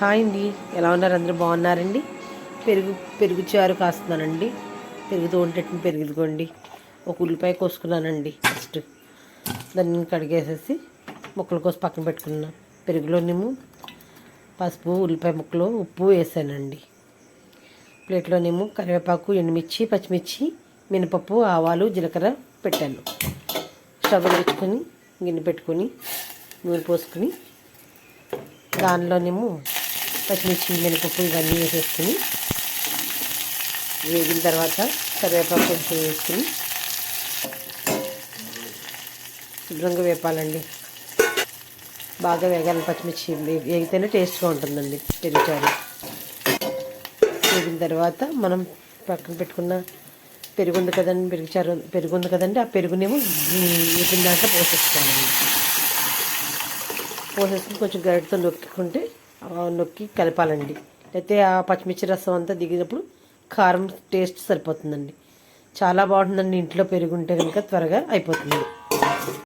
Hi అండి. ఎలా ఉన్నారు? అందరూ బాగున్నారండి? పెరుగు పెరుగు చారు కాస్తున్నానండి. పెరుగుతూ తోటెట్టిన పెరుగుకోండి ఒక ఉల్లిపాయ కోసుకున్నానండి ఫస్ట్. దాన్ని కడిగేసేసి ముక్కలు కోసి పక్కన పెట్టుకున్నాను పెరుగులోనేమో పసుపు ఉల్లిపాయ ముక్కలు ఉప్పు వేసానండి. ప్లేట్లోనేమో కరివేపాకు ఎండుమిర్చి పచ్చిమిర్చి మినపప్పు ఆవాలు జీలకర్ర పెట్టాను. స్టవ్ పెట్టుకొని గిన్నె పెట్టుకొని నూనె పోసుకొని దానిలోనేమో పచ్చిమిర్చి మినపప్పు ఇవన్నీ వేసేసుకుని వేగిన తర్వాత కరివేపాకు కొంచెం వేసుకుని శుభ్రంగా వేపాలండి. బాగా వేగాలి పచ్చిమిర్చి వేగితేనే టేస్ట్గా ఉంటుందండి పెరుగుచారు వేగిన తర్వాత మనం పక్కన పెట్టుకున్న పెరుగు ఉంది కదండి పెరుగుచారు పెరుగుంది కదండి ఆ పెరుగునేమో వేపిన దాంట్లో పోసేసుకోవాలండి. పోసేసుకుని కొంచెం గరిటతో నొక్కుంటే నొక్కి కలపాలండి. అయితే ఆ పచ్చిమిర్చి రసం అంతా దిగినప్పుడు కారం టేస్ట్ సరిపోతుందండి. చాలా బాగుంటుందండి. ఇంట్లో పెరుగుంటే కనుక త్వరగా అయిపోతుంది.